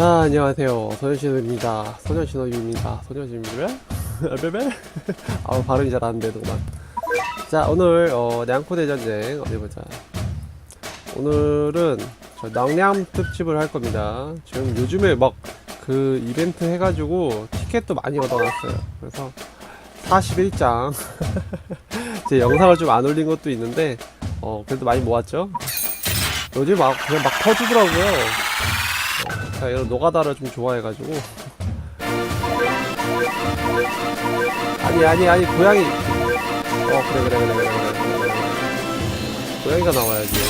자 안녕하세요. 소년신호입니다. 소년신호입니다. 소년신호입니다 베베 아우 발음이 잘 안 되는구만. 자 오늘 어 냥코 대전쟁 어디 보자. 오늘은 저 낭량 특집을 할 겁니다. 지금 요즘에 막 그 이벤트 해가지고 티켓도 많이 얻어놨어요. 그래서 41장. 제 영상을 좀 안 올린 것도 있는데 어 그래도 많이 모았죠? 요즘 막 그냥 막 터지더라고요 제가 이런 노가다를 좀 좋아해가지고. 아니 아니 아니 고양이. 어 그래 그래 그래 그래 그래, 고양이가 나와야지.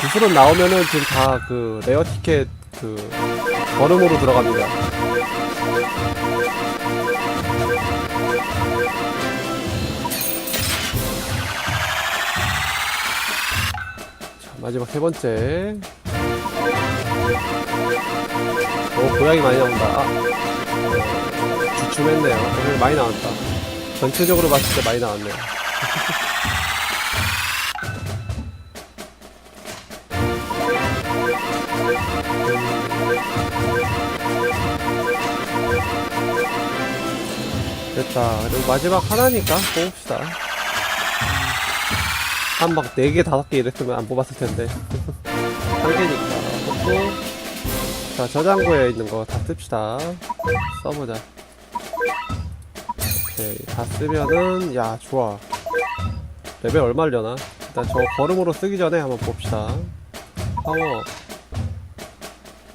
구슬은 나오면은 지금 다 그 레어 티켓 그 걸음으로 들어갑니다. 자 마지막 세 번째 오 고양이 많이 나온다. 아, 어, 주춤했네요. 오늘 많이 나왔다. 전체적으로 봤을 때 많이 나왔네요. 됐다. 그리고 마지막 하나니까 뽑읍시다. 한 막 4개 5개 이랬으면 안 뽑았을 텐데. 한 개니까 뽑고. 자 저장고에 있는 거 다 씁시다. 써보자. 오케이 다 쓰면은 야 좋아. 레벨 얼마려나? 일단 저 걸음으로 쓰기 전에 한번 봅시다. 파워.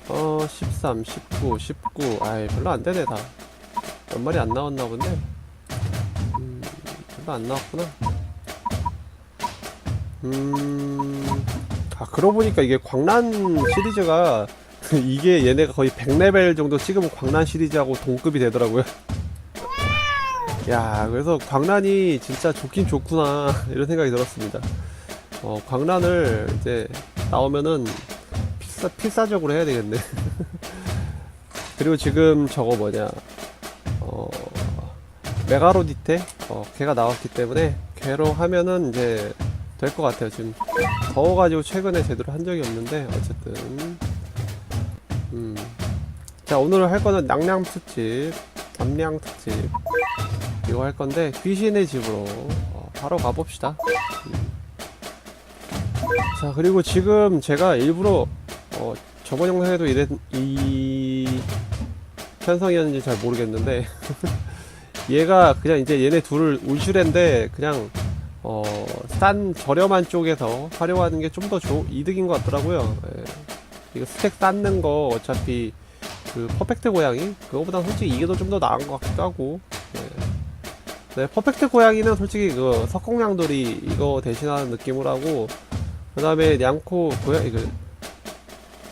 어 13, 19, 19 아이 별로 안 되네 다몇 마리 안 나왔나 본데? 음 별로 안 나왔구나. 음 아, 그러고 보니까 이게 광란 시리즈가 이게 얘네가 거의 100레벨 정도 찍으면 광란 시리즈하고 동급이 되더라고요. 야, 그래서 광란이 진짜 좋긴 좋구나 이런 생각이 들었습니다. 어, 광란을 이제 나오면은 필사, 필사적으로 해야 되겠네. 그리고 지금 저거 뭐냐, 어, 메가로디테? 어, 걔가 나왔기 때문에 걔로 하면은 이제 될 것 같아요. 지금 더워가지고 최근에 제대로 한 적이 없는데 어쨌든 음. 자 오늘 할 거는 낭량 특집 남량 특집 이거 할 건데 귀신의 집으로 어, 바로 가봅시다 음. 자 그리고 지금 제가 일부러 어, 저번 영상에도 이랬, 이 편성이었는지 잘 모르겠는데 얘가 그냥 이제 얘네 둘을 울슈레인데 그냥 어, 싼 저렴한 쪽에서 활용하는 게 좀 더 이득인 것 같더라고요. 예. 이거 스택 쌓는 거 어차피 그 퍼펙트 고양이 그거보다 솔직히 이게 더 좀 더 나은 것 같기도 하고. 예. 네, 퍼펙트 고양이는 솔직히 그 석공량돌이 이거 대신하는 느낌으로 하고 그 다음에 냥코 고양이 그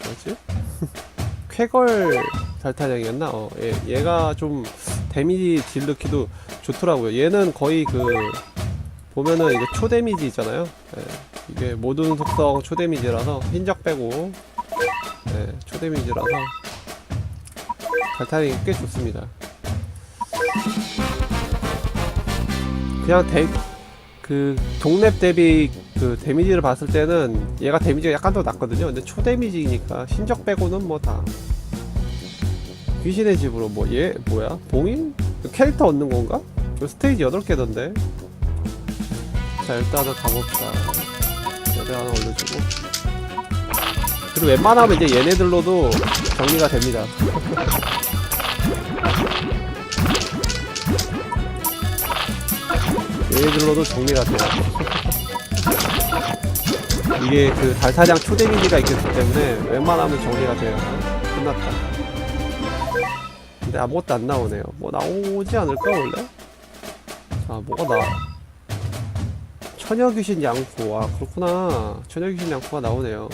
뭐지? 쾌걸 달타냥이었나? 어, 예, 얘가 좀 데미지 딜 넣기도 좋더라고요. 얘는 거의 그 보면은 이거 초데미지 있잖아요. 예, 이게 모든 속성 초데미지라서 흰적 빼고 예, 초데미지라서 달타링이 꽤 좋습니다. 그냥 대, 그 동랩 대비 그 데미지를 봤을 때는 얘가 데미지가 약간 더 낮거든요. 근데 초데미지니까 흰적 빼고는 뭐 다 귀신의 집으로 뭐 얘 뭐야 봉인 캐릭터 얻는 건가? 저 스테이지 8개던데 자 일단은 가봅시다. 레벨 하나 올려주고. 그리고 웬만하면 이제 얘네들로도 정리가 됩니다. 얘네들로도 정리가 돼요. 이게 그 달사장 초데미지가 있기 때문에 웬만하면 정리가 돼요. 끝났다. 근데 아무것도 안 나오네요. 뭐 나오지 않을까 원래? 자 뭐가 나와 처녀귀신 양포. 아 그렇구나. 처녀귀신 양포가 나오네요.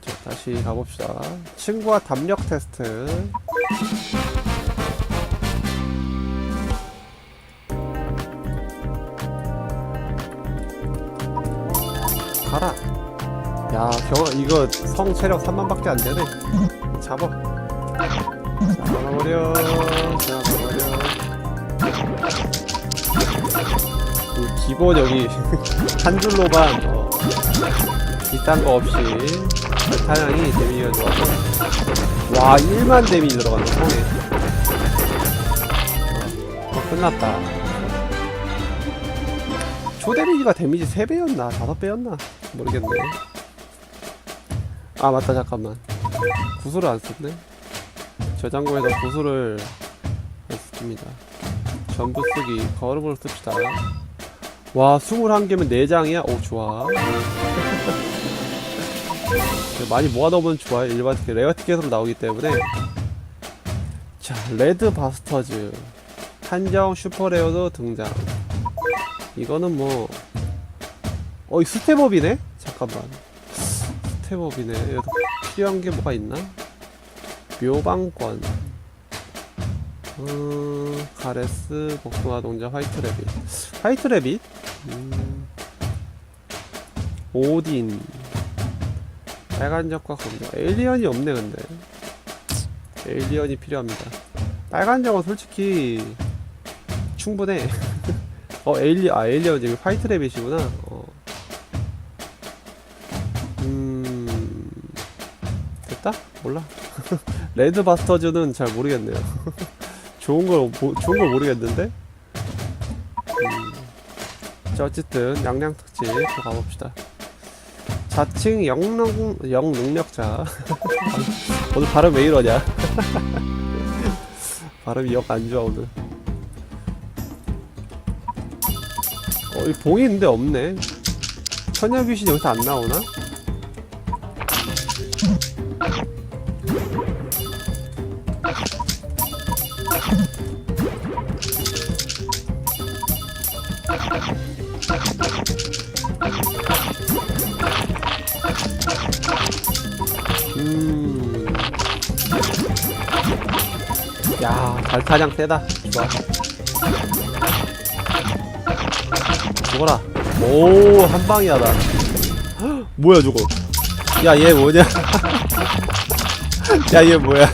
자 다시 가봅시다. 친구와 담력 테스트. 가라. 야 경, 이거 성 체력 3만밖에 안 되네. 잡아. 잡아버려 기본 여기 한 줄로만 어, 이딴 거 없이 타양이 데미지가 좋아서. 와 1만 데미지 들어간다 성에 어, 끝났다. 초 데미지가 데미지 3배였나? 5배였나? 모르겠네. 아 맞다 잠깐만. 구슬을 안 썼네. 저장고에서 구슬을 안 씁니다. 전부 쓰기 걸음으로 씁시다 와 21개면 4장이야? 오 좋아. 많이 모아놓으면 좋아요 일반 티켓. 레어 티켓으로 나오기 때문에. 자 레드 바스터즈. 한정 슈퍼레어도 등장. 이거는 뭐 어이 스텝업이네? 잠깐만. 스텝업이네. 여기서 필요한 게 뭐가 있나? 묘방권. 음, 가레스 복숭아 동자 화이트 레빗. 화이트 레빗 음, 오딘. 빨간 적과 검정. 에일리언이 없네 근데. 에일리언이 필요합니다. 빨간 적은 솔직히 충분해. 어 에일리 아 에일리언 지금 화이트 레빗이구나. 어. 음. 됐다? 몰라. 레드 바스터즈는 잘 모르겠네요. 좋은 걸 모- 좋은 걸 모르겠는데? 음. 자 어쨌든 양양 특집 또 가봅시다. 자칭 영능 영능력자. 오늘 발음 왜 이러냐? 발음이 영안 좋아 오늘. 어 이 봉이 있는데 없네. 처녀 귀신 여기서 안 나오나? 발타장 세다. 좋아. 죽어라. 오, 한 방이야, 나. 헉, 뭐야, 저거. 야, 얘 뭐냐? 야, 얘 뭐야?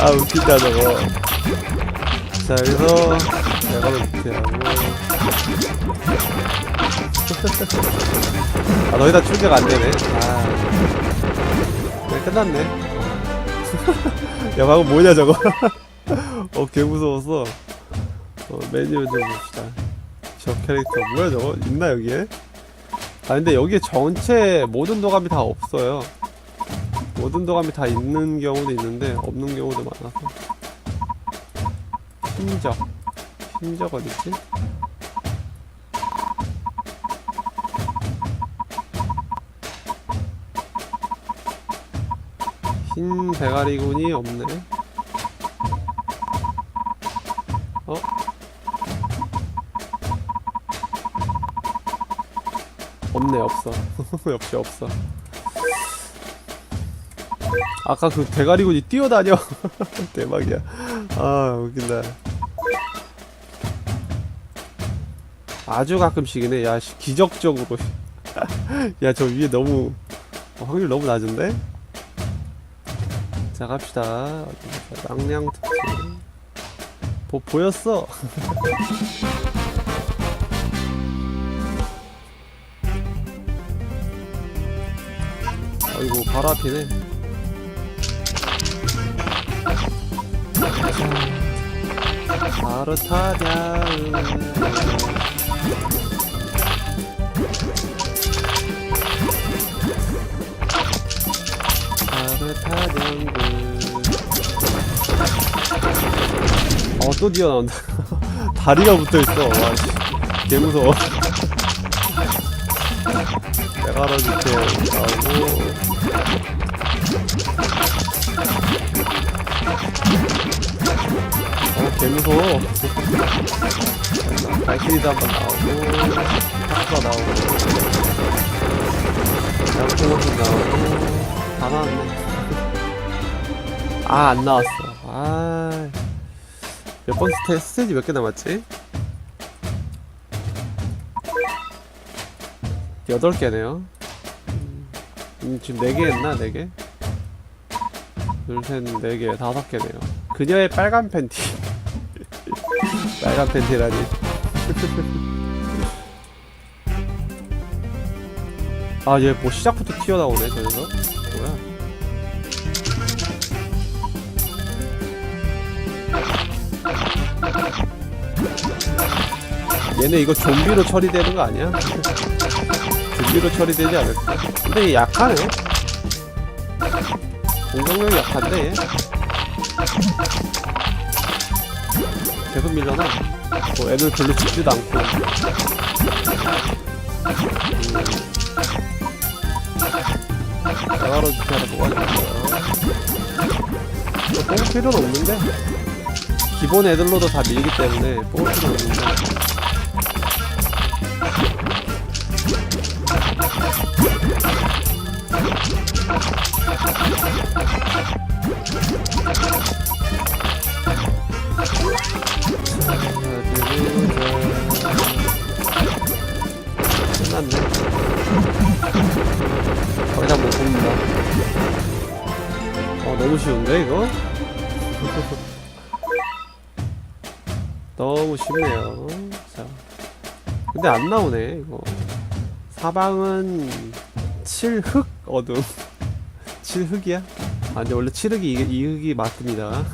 아, 웃긴다, 저거. 자, 여기서, 내가 하고. 아, 너희 다 출격 안 되네. 아. 네, 끝났네. 야, 방금 뭐냐, 저거. 어, 개 무서웠어. 어, 메뉴 좀 봅시다. 저 캐릭터, 뭐야, 저거? 있나, 여기에? 아, 근데 여기에 전체 모든 도감이 다 없어요. 모든 도감이 다 있는 경우도 있는데, 없는 경우도 많아서. hin적. hin적 어딨지? 흰 대가리군이 없네. 어? 없네, 없어. 역시 없어. 아까 그 대가리군이 뛰어다녀. 대박이야. 아, 웃긴다. 아주 가끔씩이네. 야, 씨, 기적적으로. 야, 저 위에 너무, 어, 확률 너무 낮은데? 자 갑시다. 랑냥 특집. 보, 보였어. 아이고 바로 앞이네. 바로 타냐 어 또 뛰어나온다. 다리가 붙어 있어. 와 씨. 개 무서워. 내가 알아줄게 나오고. 어 개 무서워. 발키리도 한번 나오고 탁가 나오고. 양쪽으로 나오고. 다 나왔네 아 안 나왔어. 아 몇 번 스테, 스테이지 몇 개 남았지? 여덟 개네요. 음, 지금 네 개 했나? 네 개? 둘, 셋, 네 개, 다섯 개네요. 그녀의 빨간 팬티. 빨간 팬티라니. 아 얘 뭐 시작부터 튀어나오네 저 녀석 뭐야 얘네 이거 좀비로 처리되는 거 아니야? 좀비로 처리되지 않을까? 근데 얘 약하네. 공격력이 약한데 얘. 계속 밀려나? 뭐 애들 별로 죽지도 않고. 나가로 주차를 뭐가? 뭐 뽑을 필요는 없는데. 기본 애들로도 다 밀기 때문에 뽑을 필요는 없는데 어 너무 쉬운데 이거? 너무 쉽네요 자 근데 안 나오네 이거 사방은 칠흑 어둠 칠흑이야? 아 근데 원래 칠흑이 이, 이흑이 맞습니다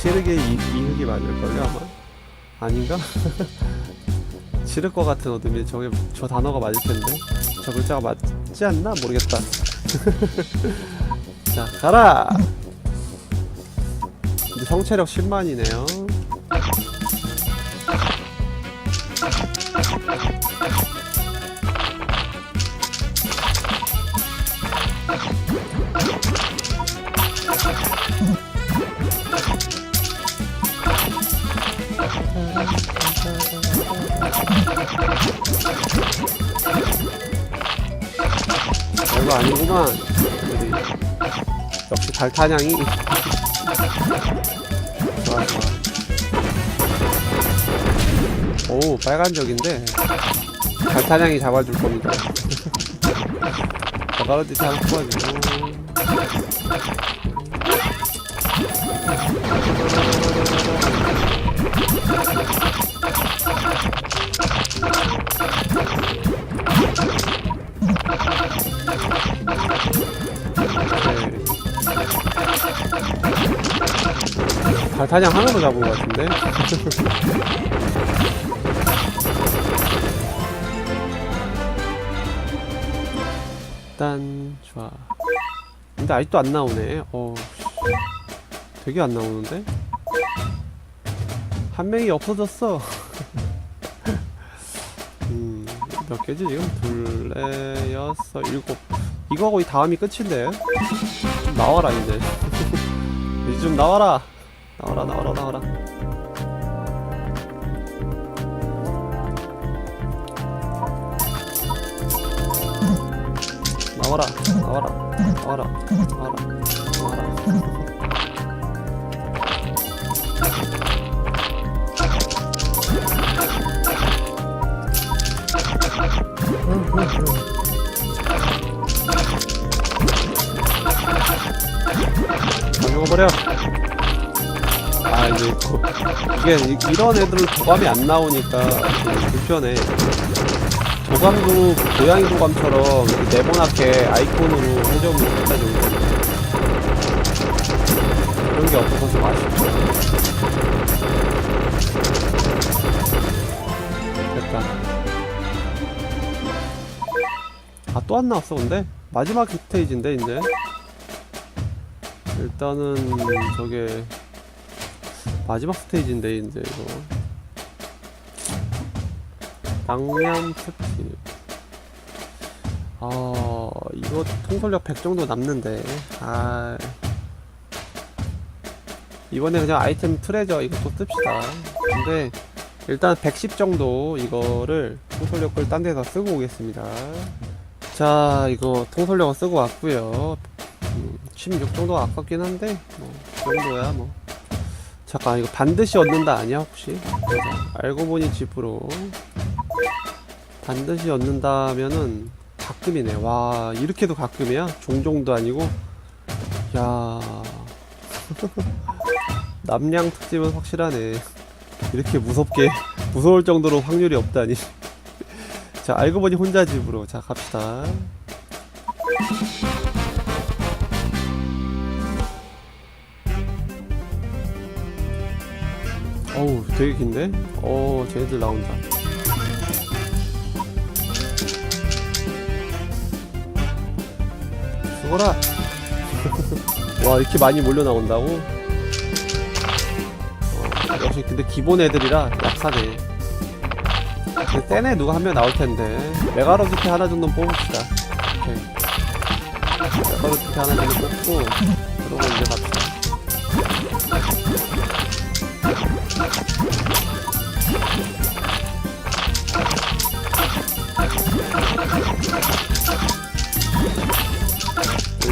칠흑이 이, 이 흑이 맞을걸요 아마? 아닌가? 칠흑 것 같은 어둠이 저게 저 단어가 맞을 텐데 저 글자가 맞지 않나 모르겠다 자 가라. 이제 성체력 10만이네요. 별거 아니구만 역시 달타냥이. 좋아 좋아. 오 빨간적인데. 달타냥이 잡아줄 겁니다. 버가로디 잘 뽑아주고 네. 달타냥 하나로 잡은 것 같은데? 일단 좋아 근데 아직도 안 나오네 어 되게 안 나오는데? 한 명이 없어졌어 음, 몇 개지 지금? 둘, 넷, 여섯, 일곱 이거 거의 다음이 끝인데 좀 나와라 이제 이제 좀 나와라 나와라 나와라 나와라 나와라 나와라 나와라 나와라 나와라. 다 죽어버려 아 이제 거- 이게 이- 이런 애들은 도감이 안 나오니까 좀 불편해. 도감도 고양이 도감처럼 이렇게 네모나게 아이콘으로 해적을 주는 거그런 게 없어서 좀 아쉽죠. 됐다 아 또 안 나왔어 근데? 마지막 스테이지인데 이제? 일단은 저게 마지막 스테이지인데 이제 이거. 양념 특집. 아 이거 통솔력 100 정도 남는데. 아. 이번에 그냥 아이템 트레저 이것도 씁시다. 근데 일단 110 정도 이거를 통솔력을 딴 데서 쓰고 오겠습니다. 자 이거 통솔력을 쓰고 왔고요. 음, 16 정도가 아깝긴 한데 뭐 그 정도야 뭐 잠깐 이거 반드시 얻는다 아니야 혹시. 알고 보니 집으로. 반드시 얻는다면은 가끔이네. 와 이렇게도 가끔이야? 종종도 아니고? 야. 남양 특집은 확실하네. 이렇게 무섭게 무서울 정도로 확률이 없다니. 자 알고 보니 혼자 집으로. 자 갑시다 어우 되게 긴데? 어 쟤네들 나온다. 죽어라! 와 이렇게 많이 몰려 나온다고? 어, 역시 근데 기본 애들이라 약하네. 근데 센애 누가 한 명 나올 텐데. 메가로기티 하나 정도는 뽑읍시다. 오케이. 메가로기티 하나 정도 뽑고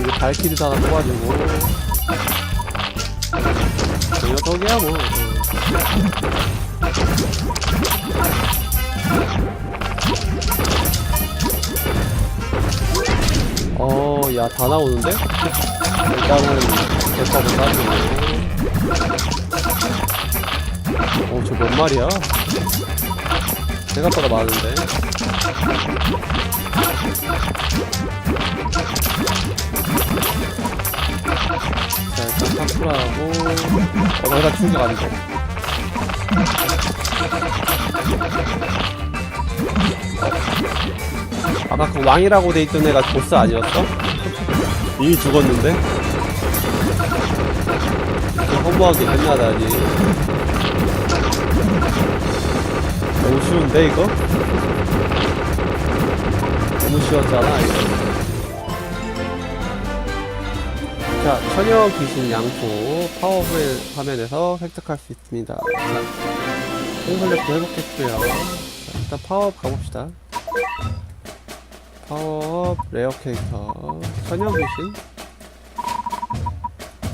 여기 발키리도 하나 뽑아주고 이거 덕이야 뭐 어, 야, 다 나오는데? 일단은, 대파도 따지고. 어, 저몇 마리야? 생각보다 많은데? 파쿠라하고, 어, 거기다 충격 안 돼. 아까 그 왕이라고 돼 있던 애가 보스 아니었어? 이미 죽었는데? 좀 허무하게 끝나다니. 너무 쉬운데, 이거? 너무 쉬웠잖아, 이거. 자, 처녀 귀신 양포 파워 화면에서 획득할 수 있습니다. 자, 생선력도 회복했고요. 자, 일단 파워업 가봅시다. 파워업 레어 캐릭터 처녀 귀신.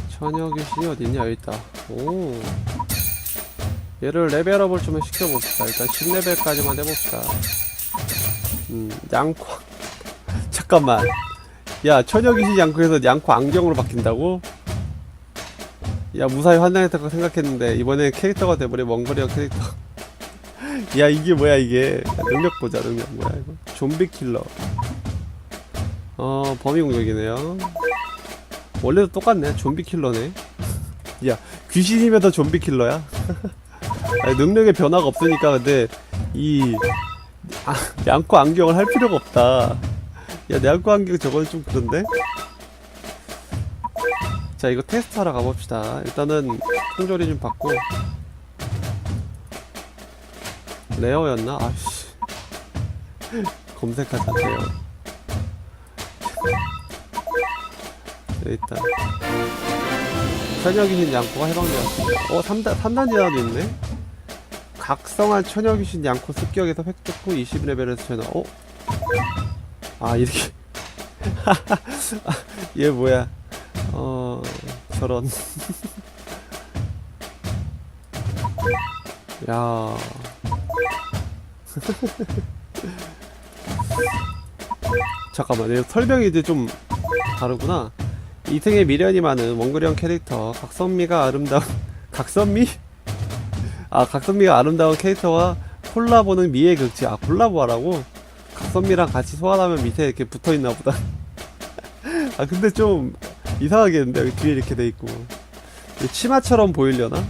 처녀 귀신이 어딨냐 여기 있다. 오. 얘를 레벨업을 좀 시켜봅시다. 일단 10레벨까지만 해봅시다. 음 양코 잠깐만 야 처녀 귀신 양코에서 양코 안경으로 바뀐다고? 야 무사히 환장했다고 생각했는데 이번에 캐릭터가 돼버려 먼거리어 캐릭터. 야 이게 뭐야 이게? 야, 능력 보자 능력. 뭐야 이거? 좀비 킬러. 어 범위 공격이네요. 원래도 똑같네 좀비 킬러네. 야 귀신이면 더 좀비 킬러야? 아니, 능력에 변화가 없으니까 근데 이 아, 양코 안경을 할 필요가 없다 야 양코 안경 저거는 좀 그런데? 자 이거 테스트하러 가봅시다. 일단은 통조리 좀 받고. 레어였나? 아씨. 검색하자 레어 여기 있다 처녀귀신 양코가 해방되었습니다. 어 3단, 3단 진화도 있네? 각성한 처녀귀신 양코 습격에서 획득 후 20레벨에서 전화. 어? 아 이렇게. 얘 뭐야? 어 저런. 야. 잠깐만 내 설명이 이제 좀 다르구나. 이승에 미련이 많은 원그령 캐릭터 각선미가 아름다운 각선미? 아 각선미가 아름다운 캐릭터와 콜라보는 미의 극치. 아 콜라보하라고? 각선미랑 같이 소환하면 밑에 이렇게 붙어 있나 보다 아 근데 좀 이상하겠는데 여기 뒤에 이렇게 돼 있고 이게 치마처럼 보이려나?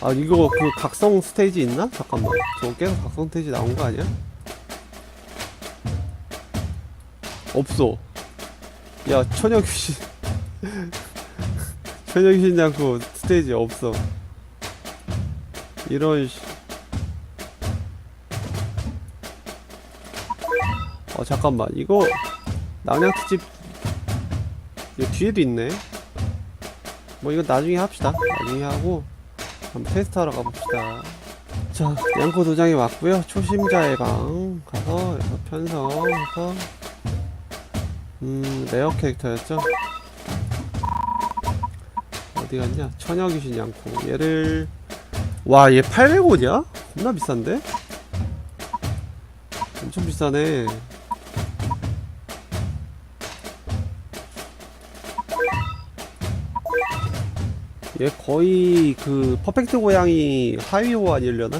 아 이거 그 각성 스테이지 있나? 잠깐만 저거 계속 각성 스테이지 나온 거 아니야? 없어 야 처녀 귀신 처녀 귀신 않고 스테이지 없어 이런 씨. 어 잠깐만. 이거 낭냥 특집 이거 뒤에도 있네. 뭐 이거 나중에 합시다. 나중에 하고 한번 테스트하러 가봅시다. 자 양코 도장이 왔고요. 초심자의 방 가서 여기서 편성해서 음 레어 캐릭터였죠? 어디 갔냐? 처녀 귀신 양코 얘를 와 얘 800원이야? 겁나 비싼데? 엄청 비싸네 얘 거의 그 퍼펙트 고양이 하위호 아니려나?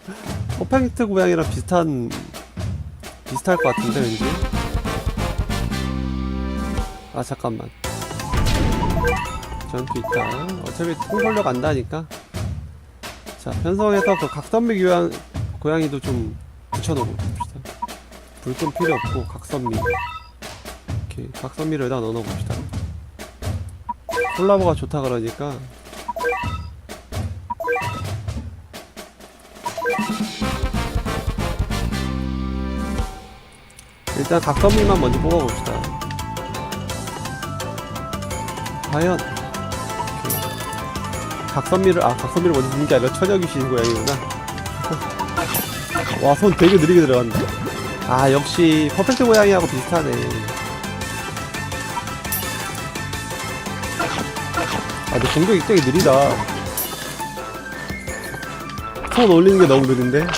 퍼펙트 고양이랑 비슷한 비슷할 것 같은데 왠지? 아 잠깐만. 전투 있다. 어차피 통솔력 안다니까? 자 편성해서 그 각선미 고양, 고양이도 좀 붙여놓고 봅시다. 불끈 필요 없고 각선미. 이렇게 각선미를 여기다 넣어놓읍시다 콜라보가 좋다 그러니까. 일단 각선미만 먼저 뽑아봅시다. 과연 각선미를 아 각선미를 먼저 주는 게 아니라 처녀귀신 고양이구나 와 손 되게 느리게 들어간다. 아 역시 퍼펙트 고양이하고 비슷하네 아 근데 공격이 되게 느리다. 손 올리는 게 너무 느린데?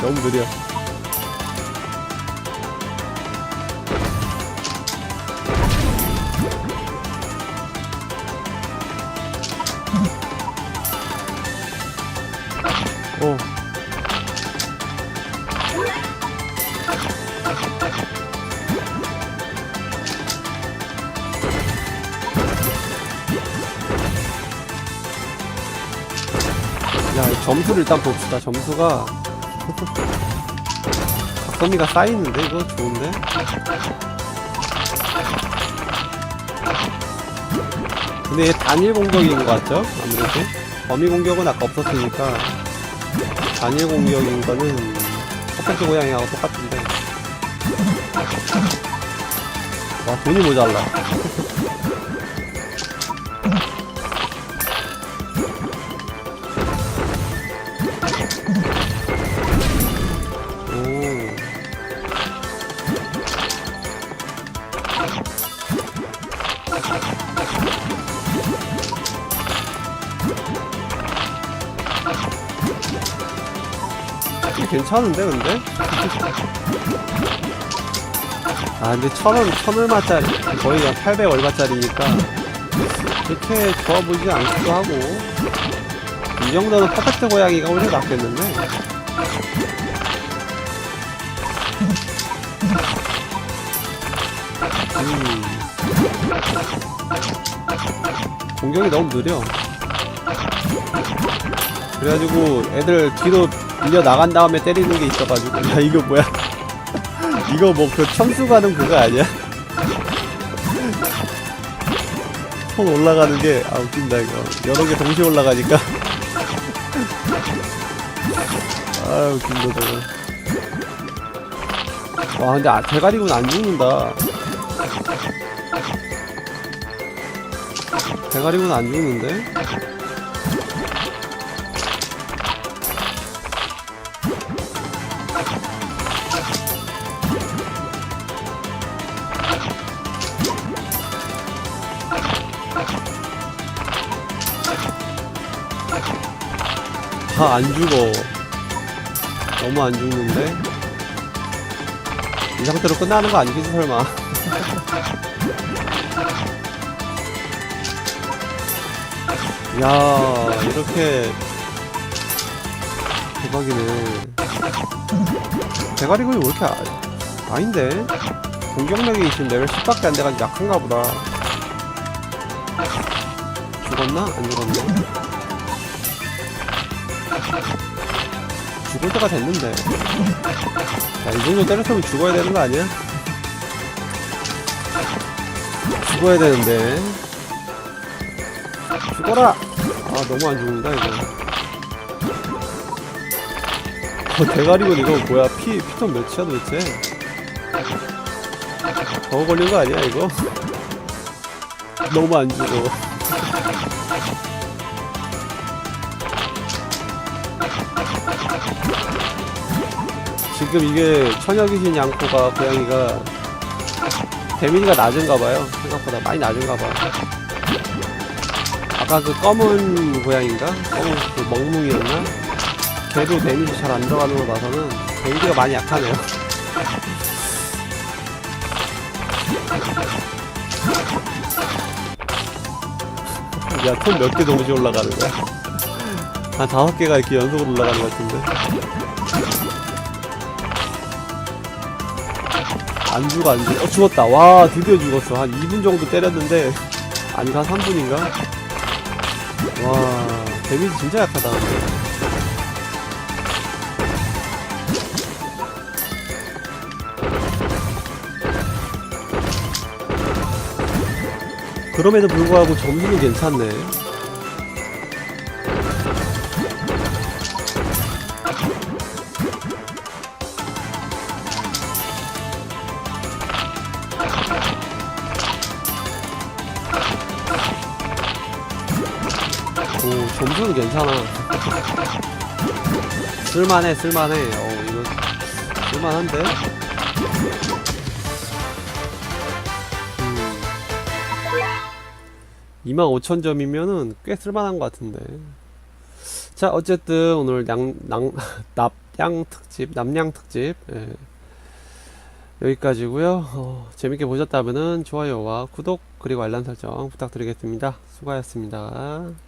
너무 느려 점수를 일단 봅시다. 점수가 각선미가 쌓이는데 이거 좋은데? 근데 얘 단일 공격인 것 같죠? 아무래도 범위 공격은 아까 없었으니까 단일 공격인 거는 퍼펙트 고양이하고 똑같은데 와 돈이 모자라 괜찮은데 근데? 아 근데 천원 천얼마짜리 거의 그냥 800 얼마짜리니까 그렇게 좋아 보이지 않기도 하고 이 정도는 퍼펙트 고양이가 훨씬 낫겠는데 음. 공격이 너무 느려 그래가지고 애들 뒤로 밀려 나간 다음에 때리는 게 있어가지고. 야 이거 뭐야? 이거 뭐 그 천수 가는 그거 아니야? 손 올라가는 게 아 웃긴다 이거. 여러 개 동시에 올라가니까. 아 웃긴다 저거. 와 근데 아, 대가리군 안 죽는다. 대가리군 안 죽는데? 다안 죽어. 너무 안 죽는데? 이 상태로 끝나는 거 아니겠지, 설마. 야 이렇게 대박이네. 대가리군이 왜 이렇게 아, 아닌데? 공격력이 지금 레벨 10밖에 안 돼가지고 약한가 보다. 죽었나? 안 죽었네. 죽을 때가 됐는데. 야, 이 정도 때렸으면 죽어야 되는 거 아니야? 죽어야 되는데. 죽어라! 아, 너무 안 죽는다, 이거. 어, 대가리군 이거 뭐야? 피, 피톤 몇이야 도대체? 더 걸린 거 아니야, 이거? 너무 안 죽어. 지금 이게 처녀귀신 양코가 고양이가 데미지가 낮은가 봐요. 생각보다 많이 낮은가 봐. 아까 그 검은 고양인가? 검은 그 멍뭉이였나? 걔도 데미지 잘 안 들어가는 거 봐서는 데미지가 많이 약하네요. 야, 톤 몇 개 동시에 올라가는 거야? 한 다섯 개가 이렇게 연속으로 올라가는 것 같은데. 안 죽어, 안 죽어. 어, 죽었다. 와, 드디어 죽었어. 한 2분 정도 때렸는데, 아닌가? 3분인가? 와, 데미지 진짜 약하다. 그럼에도 불구하고 점수는 괜찮네. 괜찮아. 쓸만해, 쓸만해. 어, 이거, 쓸만한데? 음. 25,000점이면은 꽤 쓸만한 것 같은데. 자, 어쨌든 오늘 납양 특집, 남양 특집, 예. 여기까지고요 어, 재밌게 보셨다면은 좋아요와 구독, 그리고 알람 설정 부탁드리겠습니다. 수고하셨습니다.